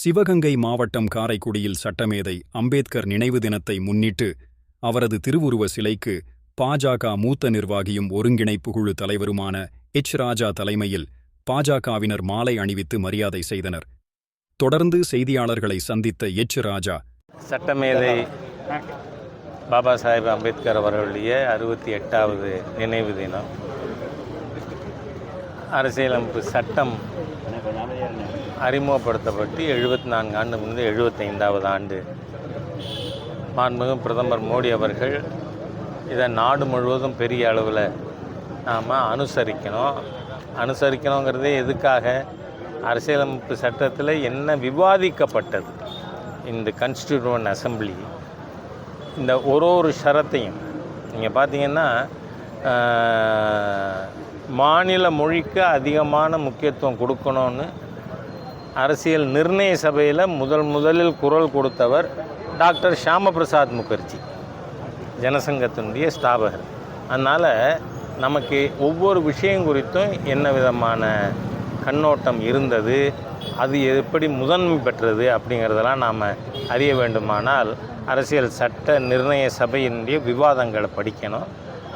சிவகங்கை மாவட்டம் காரைக்குடியில் சட்டமேதை அம்பேத்கர் நினைவு தினத்தை முன்னிட்டு அவரது திருவுருவ சிலைக்கு பாஜக மூத்த நிர்வாகியும் ஒருங்கிணைப்பு குழு தலைவருமான எச். ராஜா தலைமையில் பாஜகவினர் மாலை அணிவித்து மரியாதை செய்தனர். தொடர்ந்து செய்தியாளர்களை சந்தித்த எச். ராஜா சட்டமேதை பாபா சாஹேப் அம்பேத்கர் அவர்களுடைய அறுபத்தி எட்டாவது நினைவு தினம். அரசியலமைப்பு சட்டம் அறிமுகப்படுத்தப்பட்டு எழுபத்தி நான்கு ஆண்டு முன்பு எழுபத்தைந்தாவது ஆண்டு. மாண்புமிகு பிரதமர் மோடி அவர்கள் இதை நாடு முழுவதும் பெரிய அளவில் நாம் அனுசரிக்கணும். அனுசரிக்கணுங்கிறதே எதுக்காக? அரசியலமைப்பு சட்டத்தில் என்ன விவாதிக்கப்பட்டது? இந்த கன்ஸ்டிடியூவன் அசம்பிளி இந்த ஒரு ஒரு ஷரத்தையும் நீங்கள் பார்த்தீங்கன்னா மாநில மொழிக்கு அதிகமான முக்கியத்துவம் கொடுக்கணும்னு அரசியல் நிர்ணய சபையில் முதல் முதலில் குரல் கொடுத்தவர் டாக்டர் ஷியாம பிரசாத் முகர்ஜி ஜனசங்கத்தினுடைய ஸ்தாபகர். அதனால் நமக்கு ஒவ்வொரு விஷயம் குறித்தும் என்ன விதமான கண்ணோட்டம் இருந்தது அது எப்படி முதன்மை பெற்றது அப்படிங்கிறதெல்லாம் நாம் அறிய வேண்டுமானால் அரசியல் சட்ட நிர்ணய சபையினுடைய விவாதங்களை படிக்கணும்.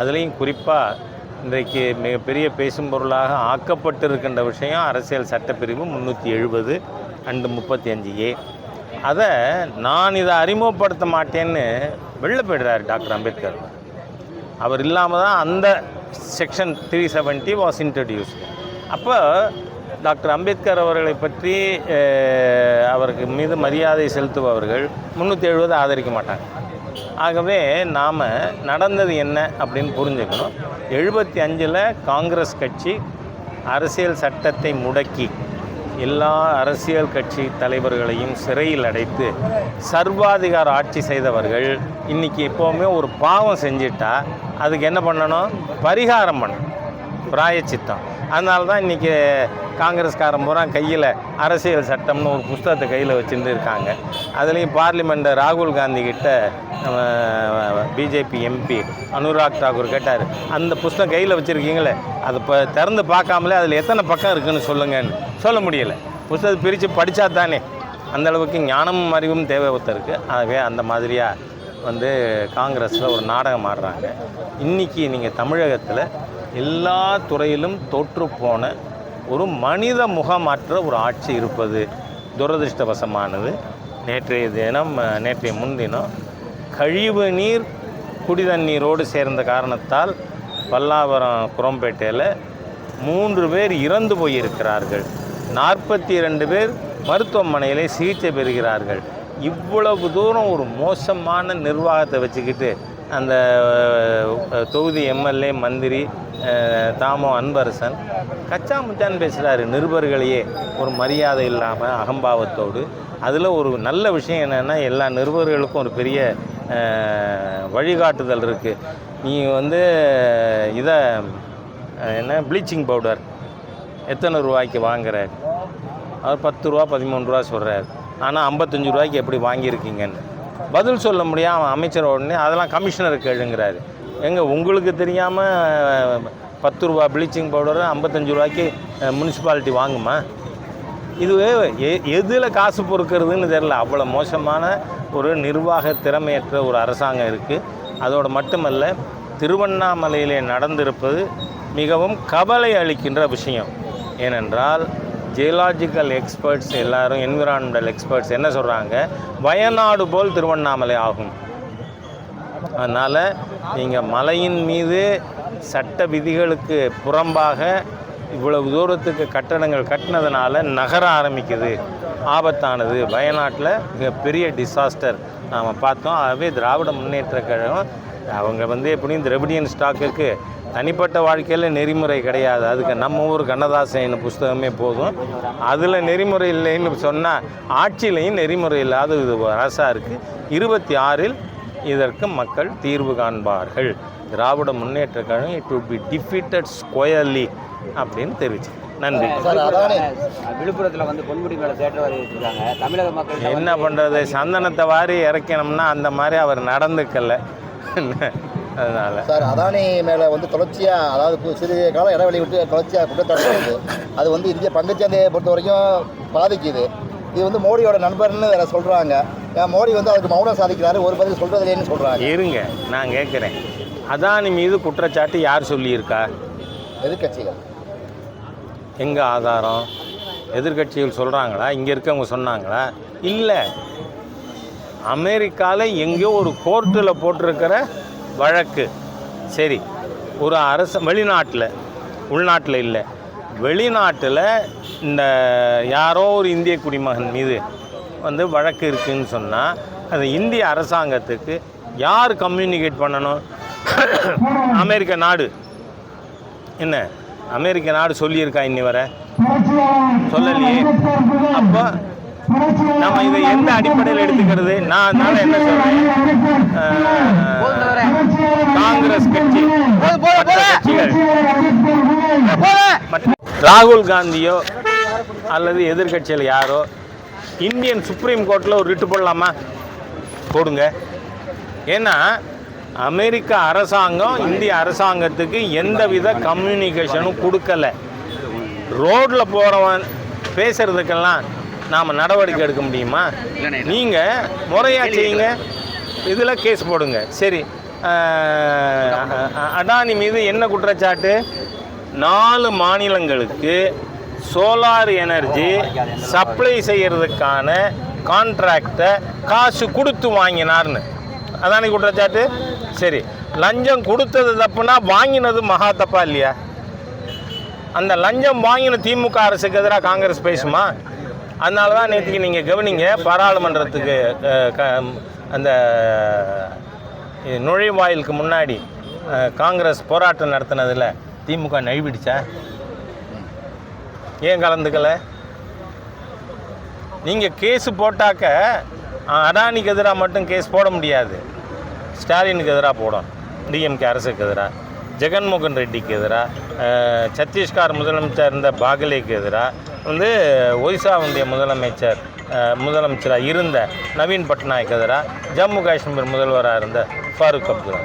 அதுலேயும் குறிப்பாக இன்றைக்கு மிகப்பெரிய பேசும் பொருளாக ஆக்கப்பட்டிருக்கின்ற விஷயம் அரசியல் சட்டப்பிரிவு முந்நூற்றி எழுபது அண்டு முப்பத்தி அஞ்சு ஏ. அதை நான் இதை அறிமுகப்படுத்த மாட்டேன்னு வெளில போயிடுறாரு டாக்டர் அம்பேத்கர். அவர் இல்லாமல் தான் அந்த section three seventy was introduce அப்போ டாக்டர் அம்பேத்கர் அவர்களை பற்றி அவருக்கு மீது மரியாதை செலுத்துபவர்கள் முந்நூற்றி எழுபது ஆதரிக்க மாட்டாங்க. ஆகவே நாம் நடந்தது என்ன அப்படின்னு புரிஞ்சுக்கணும். எழுபத்தி அஞ்சில் காங்கிரஸ் கட்சி அரசியல் சட்டத்தை முடக்கி எல்லா அரசியல் கட்சி தலைவர்களையும் சிறையில் அடைத்து சர்வாதிகார ஆட்சி செய்தவர்கள் இன்றைக்கி எப்போவுமே ஒரு பாவம் செஞ்சிட்டா அதுக்கு என்ன பண்ணணும்? பரிகாரம் பண்ணணும். பிராயச்சித்தம். அதனால தான் இன்றைக்கி காங்கிரஸ்காரன் பூரா கையில் அரசியல் சட்டம்னு ஒரு புஸ்தகத்தை கையில் வச்சுட்டு இருக்காங்க. அதுலேயும் பார்லிமெண்ட்டை ராகுல் காந்தி கிட்ட பிஜேபி எம்பி அனுராக் தாக்கூர் கேட்டார் அந்த புஸ்தகம் கையில் வச்சுருக்கீங்களே அதை இப்போ திறந்து பார்க்காமலே அதில் எத்தனை பக்கம் இருக்குதுன்னு சொல்லுங்கன்னு. சொல்ல முடியலை. புஸ்தகத்தை பிரித்து படித்தா தானே. அந்த அளவுக்கு ஞானமும் அறிவும் தேவை ஒருத்தருக்கு. ஆகவே அந்த மாதிரியாக வந்து காங்கிரஸில் ஒரு நாடகம் ஆடுறாங்க. இன்றைக்கி நீங்கள் தமிழகத்தில் எல்லா துறையிலும் தோற்றுப்போன ஒரு மனித முகமற்ற ஒரு ஆட்சி இருப்பது துரதிருஷ்டவசமானது. நேற்றைய தினம் நேற்றைய முன்தினம் கழிவு நீர் குடிதண்ணீரோடு சேர்ந்த காரணத்தால் பல்லாவரம் குரம்பேட்டையில் மூன்று பேர் இறந்து போயிருக்கிறார்கள். நாற்பத்தி இரண்டு பேர் மருத்துவமனையிலே சிகிச்சை பெறுகிறார்கள். இவ்வளவு தூரம் ஒரு மோசமான நிர்வாகத்தை வச்சுக்கிட்டு அந்த தொகுதி எம்எல்ஏ மந்திரி தாமோ அன்பரசன். கச்சா முச்சான்னு பேசுகிறாரு நிருபர்களையே. ஒரு மரியாதை இல்லாமல் அகம்பாவத்தோடு. அதில் ஒரு நல்ல விஷயம் என்னென்னா எல்லா நிருபர்களுக்கும் ஒரு பெரிய வழிகாட்டுதல் இருக்குது நீ வந்து இதை என்ன ப்ளீச்சிங் பவுடர். எத்தனை ரூபாய்க்கு வாங்குற? அவர் பத்து ரூபா பதிமூணு ரூபா சொல்கிறார் ஆனால் ஐம்பத்தஞ்சு ரூபாய்க்கு எப்படி வாங்கியிருக்கீங்கன்னு. பதில் சொல்ல முடியாமல் அமைச்சர் உடனே அதெல்லாம் கமிஷனர் எழுங்கிறாரு எங்க உங்களுக்கு தெரியாமல் பத்து ரூபா ப்ளீச்சிங் பவுடர் ஐம்பத்தஞ்சு ரூபாய்க்கு முனிசிபாலிட்டி வாங்குமா? இது எ- எதில் காசு பொறுக்கிறதுன்னு தெரில அவ்வளோ மோசமான ஒரு நிர்வாக திறமையற்ற ஒரு அரசாங்கம் இருக்குது அதோடு மட்டுமல்ல திருவண்ணாமலையிலே நடந்திருப்பது மிகவும் கவலை அளிக்கின்ற விஷயம். ஏனென்றால் ஜியலாஜிக்கல் எக்ஸ்பர்ட்ஸ் எல்லாரும் என்விரான்மெண்டல் எக்ஸ்பர்ட்ஸ் என்ன சொல்கிறாங்க வயநாடு போல் திருவண்ணாமலை ஆகும். அதனால் நீங்கள் மலையின் மீது சட்ட விதிகளுக்கு புறம்பாக இவ்வளவு தூரத்துக்கு கட்டடங்கள் கட்டினதுனால நகர ஆரம்பிக்குது. ஆபத்தானது. வயநாட்டில் மிகப்பெரிய டிசாஸ்டர் நாம் பார்த்தோம். ஆகவே திராவிட முன்னேற்ற கழகம் அவங்க வந்து எப்படியும் திரவிடியன் ஸ்டாக்குக்கு தனிப்பட்ட வாழ்க்கையில் நெறிமுறை கிடையாது. அதுக்கு நம்ம ஊர் கண்ணதாசன் புஸ்தகமே போதும். அதில் நெறிமுறை இல்லைன்னு சொன்னால் ஆட்சியிலையும் நெறிமுறை இல்லாத இது அரசாக இருக்குது இருபத்தி ஆறில் இதற்கு மக்கள் தீர்வு காண்பார்கள். Dravida Munnetra Kazhagam it would be defeated squarely அப்படின்னு தெரிவிச்சு. நன்றி. சார் அதானே. விழுப்புரத்துல வந்து பொன்முடி மேல தேட்டர் வரை வச்சிருக்காங்க. தமிழக மக்கள் என்ன பண்ணுறது சந்தனத்தை வாரி இறக்கணும்னா அந்த மாதிரி அவர் நடந்துக்கல. அதனால். சார் அதானி மேலே வந்து தொடர்ச்சியாக அதாவது கு- சிறிய கால இடைவெளி விட்டு தொடர்ச்சியாக குற்றச்சாட்டு அது வந்து இந்திய பங்குச்சந்தையை பொறுத்த வரைக்கும் பாதிக்குது. இது வந்து மோடியோட நண்பர்னு வேற சொல்றாங்க. ஏன் மோடி வந்து அதுக்கு மௌனம் சாதிக்கிறாரு ஒரு பதில் சொல்றது இல்லைன்னு சொல்றாங்க. இருங்க நான் கேட்குறேன் அதானி மீது குற்றச்சாட்டு யார் சொல்லியிருக்கா? எதிர்க்கட்சிகள். எங்கே ஆதாரம்? எதிர்க்கட்சிகள் சொல்கிறாங்களா இங்கே இருக்கவங்க சொன்னாங்களா? இல்லை. அமெரிக்காவில் எங்கேயோ ஒரு கோர்ட்டில் போட்டிருக்கிற வழக்கு. சரி ஒரு அரசு வெளிநாட்டில் உள்நாட்டில் இல்லை. வெளிநாட்டில் இந்த யாரோ ஒரு இந்திய குடிமகன் மீது வந்து வழக்கு இருக்குன்னு சொன்னால் அது இந்திய அரசாங்கத்துக்கு யார் கம்யூனிகேட் பண்ணணும்? அமெரிக்க நாடு. என்ன? அமெரிக்க நாடு சொல்லியிருக்கா இன்னி வரை? சொல்லலையே. அப்போ நம்ம இதை எந்த அடிப்படையில் எடுத்துக்கிறது? நான் அதனால என்ன சொல்றேன்? காங்கிரஸ் கட்சி. மற்ற- ராகுல் காந்தியோ அல்லது எதிர்கட்சியில் யாரோ இந்தியன் சுப்ரீம் கோர்ட்டில் ஒரு ரிட்டு போடலாமா போடுங்க ஏன்னா அமெரிக்க அரசாங்கம் இந்திய அரசாங்கத்துக்கு எந்தவித கம்யூனிகேஷனும் கொடுக்கல ரோட்டில் போகிறவன் பேசுகிறதுக்கெல்லாம் நாம் நடவடிக்கை எடுக்க முடியுமா நீங்கள் முறையாக செய்யுங்க இதில் கேஸ் போடுங்க சரி அடானி மீது என்ன குற்றச்சாட்டு நாலு மாநிலங்களுக்கு சோலார் எனர்ஜி சப்ளை செய்கிறதுக்கான கான்ட்ராக்டை காசு கொடுத்து வாங்கினார்னு. அதானே குற்றச்சாட்டு சரி. லஞ்சம் கொடுத்தது தப்புனா வாங்கினது மகா தப்பா இல்லையா? அந்த லஞ்சம் வாங்கின திமுக அரசுக்கு எதிராக காங்கிரஸ் பேசுமா? அதனால தான் நேற்றுக்கு நீங்கள் கவனிங்க பாராளுமன்றத்துக்கு க- அந்த நுழைவாயிலுக்கு முன்னாடி காங்கிரஸ் போராட்டம் நடத்தினதில் திமுக நழுவிடுச்சா ஏன் கலந்துக்கலை? நீங்கள் கேஸு போட்டாக்க அடானிக்கு எதிராக மட்டும் கேஸ் போட முடியாது. ஸ்டாலினுக்கு எதிராக போடும் டிஎம்கே அரசுக்கு எதிராக ஜெகன்மோகன் ரெட்டிக்கு எதிராக சத்தீஸ்கர் முதலமைச்சர் இருந்த பாகலேக்கு எதிராக வந்து ஒய்சாவுடைய முதலமைச்சர் முதலமைச்சராக இருந்த நவீன் பட்நாயக் எதிராக ஜம்மு காஷ்மீர் முதல்வராக இருந்த ஃபாரூக் அப்துல்லா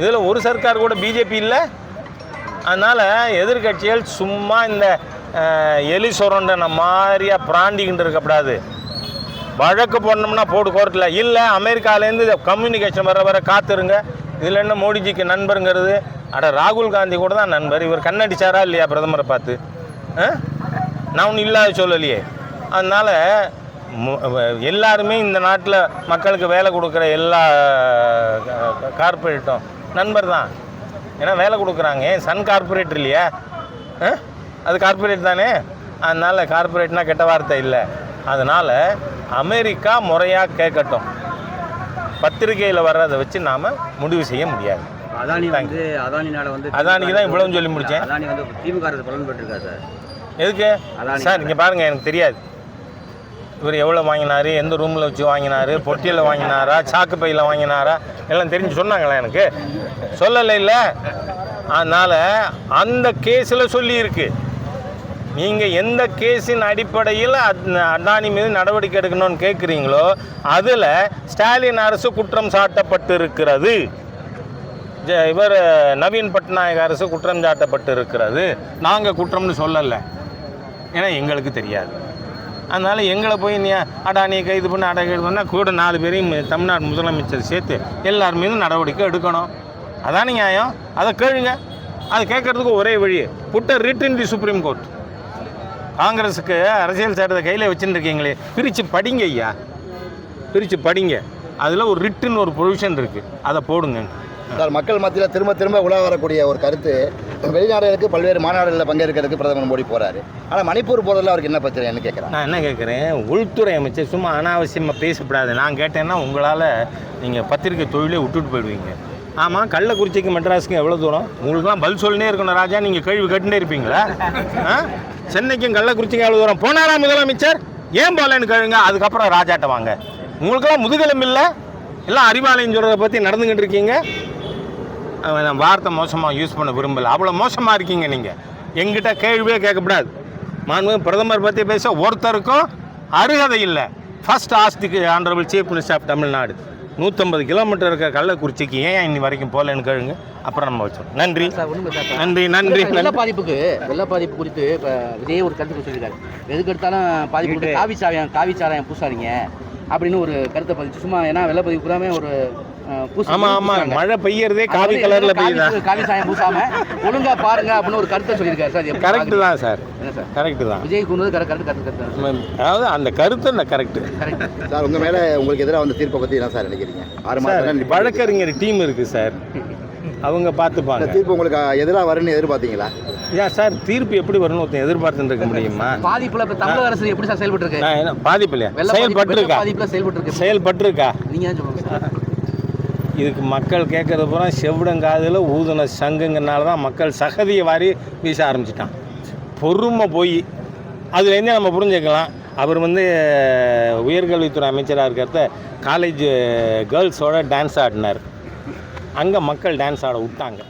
இதில் ஒரு சர்க்கார் கூட பிஜேபி இல்லை? அதனால் எதிர்கட்சிகள் சும்மா இந்த எலி சுரண்டன மாதிரியா பிராண்டிக்கிட்டு இருக்கக்கூடாது வழக்கு போடணும்னா போடு கோர்ட்டில் இல்லை அமெரிக்காலேருந்து கம்யூனிகேஷன் வர வர காத்துருங்க. இதில் என்ன மோடிஜிக்கு நண்பருங்கிறது? அட ராகுல் காந்தி கூட தான் நண்பர். இவர் கண்ணடிச்சாரா இல்லையா பிரதமரை பார்த்து? நான் ஒன்றும் இல்லாத சொல்லலையே அதனால் எல்லாருமே இந்த நாட்டில் மக்களுக்கு வேலை கொடுக்குற எல்லா கார்பரேட்டும் நண்பர் தான். ஏன்னா வேலை கொடுக்குறாங்க. சன் கார்பரேட் இல்லையா? அது கார்பரேட் தானே? அதனால் கார்பரேட்னா கெட்ட வார்த்தை இல்லை. அதனால் அமெரிக்கா முறையாக கேட்கட்டும். பத்திரிகையில் வர்றதை வச்சு நாம் முடிவு செய்ய முடியாது. அதானி வந்து அதானினால வந்து அதானிக்கு தான் இவ்வளவு சொல்லி முடிச்சேன். அதானி வந்து திமுக அரசு பலன் பெற்றிருக்காரு சார். எதுக்கு. சார் இங்கே பாருங்கள் எனக்கு தெரியாது. இவர் எவ்வளோ வாங்கினாரு? எந்த ரூமில் வச்சு வாங்கினாரு? பொட்டியில் வாங்கினாரா? சாக்கு பையில் வாங்கினாரா? எல்லாம் தெரிஞ்சு சொன்னாங்களா எனக்கு? சொல்லலை இல்லை. அதனால் அந்த கேஸில் சொல்லியிருக்கு. நீங்கள் எந்த கேஸின் அடிப்படையில் அத்- அதானி மீது நடவடிக்கை எடுக்கணும்னு கேட்குறீங்களோ அதில் ஸ்டாலின் அரசு குற்றம் சாட்டப்பட்டு இருக்கிறது இவர் நவீன் பட்நாயக் அரசு குற்றம் சாட்டப்பட்டு இருக்கிறது நாங்கள் குற்றம்னு சொல்லலை. ஏன்னா எங்களுக்கு தெரியாது. அதனால் எங்களை போய் நீ அடானியை கைது பண்ண அடா கைது பண்ணால் கூட நாலு பேரையும் தமிழ்நாடு முதலமைச்சர் சேர்த்து எல்லார் மீதும் நடவடிக்கை எடுக்கணும். அதான் நியாயம். அதை கேளுங்க. அது கேட்கறதுக்கு ஒரே வழி put a writ in the supreme court காங்கிரஸுக்கு அரசியல் சட்டத்தை கையில் வச்சுருக்கீங்களே பிரித்து படிங்க ஐயா. பிரித்து படிங்க. அதில் ஒரு ரிட்டுன்னு ஒரு ப்ரொவிஷன் இருக்குது அதை போடுங்க. சார் மக்கள் மத்தியில் திரும்ப திரும்ப உலா வரக்கூடிய ஒரு கருத்து வெளிநாடுகளுக்கு பல்வேறு மாநாடுகளில் பங்கேற்கிறதுக்கு பிரதமர் மோடி போகிறாரு ஆனால் மணிப்பூர் போகிறதுல அவருக்கு என்ன பிரச்சனைன்னு கேட்குறேன் நான் என்ன கேட்குறேன்? உள்துறை அமைச்சர் சும்மா அனாவசியமாக பேசக்கூடாது நான் கேட்டேன்னா உங்களால் நீங்கள் பத்திரிக்கை தொழிலே விட்டுட்டு போயிடுவீங்க. ஆமாம் கள்ளக்குறிச்சிக்கு மெட்ராஸுக்கு எவ்வளோ தூரம்? உங்களுக்குலாம் பதில் சொல்லினே இருக்கணும் ராஜா. நீங்கள் கேள்வி கட்டுனே இருப்பீங்களா? ஆ? சென்னைக்கும் கள்ளக்குறிச்சிக்கும் எவ்வளோ தூரம்? போனாரா முதலமைச்சர்? ஏன் போகலன்னு கேளுங்க. அதுக்கப்புறம் ராஜாட்ட வாங்க. உங்களுக்கெல்லாம் முதுகெலும்பு இல்லை? எல்லாம் அறிவாலயம் சொல்கிறத பற்றி நடந்துக்கிட்டு இருக்கீங்க. வார்த்தை மோசமாக யூஸ் பண்ண விரும்பல. அவ்வளோ மோசமாக இருக்கீங்க நீங்கள் எங்கிட்ட கேள்வியே கேட்கக்கூடாது. மாண்பு பிரதமர் பற்றி பேச ஒருத்தருக்கும் அருகதை இல்லை. First ஆஸ்திக்கு honourable chief minister of Tamil Nadu. நூற்றம்பது கிலோமீட்டர் இருக்க கள்ளக்குறிச்சிக்கு ஏன் இன்னி வரைக்கும் போகலன்னு கேளுங்க. அப்புறம் நம்ம வச்சோம் நன்றி. நன்றி நன்றி வெள்ள பாதிப்புக்கு வெள்ள பாதிப்பு குறித்து இப்போ விஜய் ஒரு கருத்து சொல்லியிருக்காரு. எதுக்கு எடுத்தாலும் பாதிப்பு காவி சாயம் காவி சாராயம் பூசாதீங்க அப்படின்னு ஒரு கருத்தை பதிச்சு சும்மா ஏன்னா வெள்ள பதிவு பூராமே ஒரு ஆமாம் பூசுறாங்க. மழை பெய்யறதே காவி கலரில் பெய்யுதா? காவி சாயம் பூசாம ஒழுங்கா பாருங்க அப்படின்னு ஒரு கருத்தை சொல்லியிருக்காரு சார். கரெக்டு? தான் சார் என்ன சார்? கரெக்டு தான். விஜய் கூறுவது கரெக்ட் கருத்து கருத்து அதாவது அந்த கருத்து இந்த கரெக்டு கரெக்ட் சார் உங்கள் மேலே உங்களுக்கு எதிராக வந்த தீர்ப்பை பற்றி என்ன சார் நினைக்கிறீங்க? ஆறு மாதம் வழக்கறிஞர் டீம் இருக்குது சார் அவங்க பார்த்துப்பாங்க. தீர்ப்பு உங்களுக்கு எதிராக வரும்னு எதிர்பார்த்தீங்களா? ஏன் சார் தீர்ப்பு எப்படி வரணும்னு ஒருத்தன் எதிர்பார்த்துட்டு இருக்க முடியுமா? பாதிப்புல இப்ப தமிழக அரசு எப்படி சார் செயல்பட்டு இருக்கு நான் என்ன பாதிப்பு இல்லையா வெள்ள பாதிப்பு- வெள்ள செயல்பட்டுருக்கா பாதிப்புல செயல்பட்டு இருக்கு செயல்பட்டுருக்கா? நீங்க தான் சொல்லுங்க சார் இதுக்கு மக்கள் கேட்குறது பூரா செவிடங்காதில் ஊதுன சங்குங்கனால தான் மக்கள் சகதியை வாரி வீச ஆரம்பிச்சிட்டான் பொறுமை போய் அதுலேருந்தே நம்ம புரிஞ்சுக்கலாம். அவர் வந்து உயர்கல்வித்துறை அமைச்சராக இருக்கிறத காலேஜ் கேர்ள்ஸோட டான்ஸ் ஆடினார். அங்கே மக்கள் டான்ஸ் ஆட விட்டாங்க.